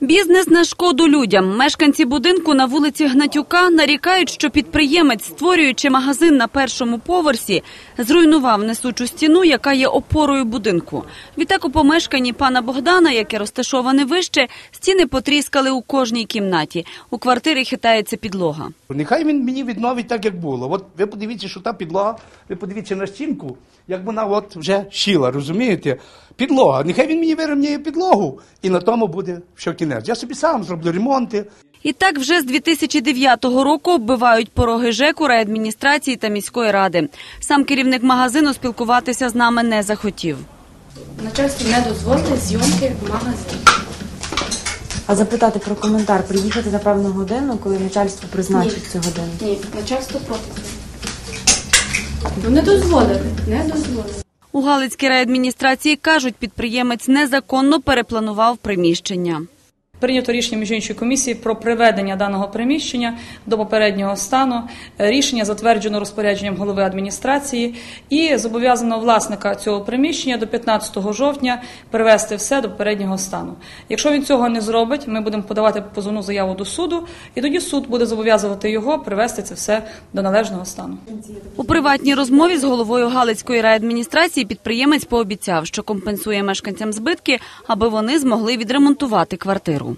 Бізнес на шкоду людям. Мешканці будинку на вулиці Гнатюка нарікають, що підприємець, створюючи магазин на першому поверсі, зруйнував несучу стіну, яка є опорою будинку. Відтак у помешканні пана Богдана, яке розташоване вище, стіни потріскали у кожній кімнаті. У квартирі хитається підлога. Нехай він мені відновить так, як було. От ви подивіться, що та підлога, ви подивіться на стінку, як вона от вже щіла, розумієте? Підлога. Нехай він мені вирівняє підлогу, і на тому буде що кінець. Я собі сам зроблю ремонти. І так вже з 2009 року оббивають пороги ЖЕКу, райадміністрації та міської ради. Сам керівник магазину спілкуватися з нами не захотів. Начальство не дозволить зйомки в магазині. А запитати про коментар, приїхати на певну годину, коли начальство призначить цю годину. Ні, начальство проти. Ну не дозволили, не дозволили. У Галицькій райадміністрації кажуть, підприємець незаконно перепланував приміщення. Прийнято рішення міжіншої комісії про приведення даного приміщення до попереднього стану. Е, Рішення затверджено розпорядженням голови адміністрації і зобов'язано власника цього приміщення до 15 жовтня привести все до попереднього стану. Якщо він цього не зробить, ми будемо подавати позовну заяву до суду, і тоді суд буде зобов'язувати його привести це все до належного стану. У приватній розмові з головою Галицької райадміністрації підприємець пообіцяв, що компенсує мешканцям збитки, аби вони змогли відремонтувати квартиру.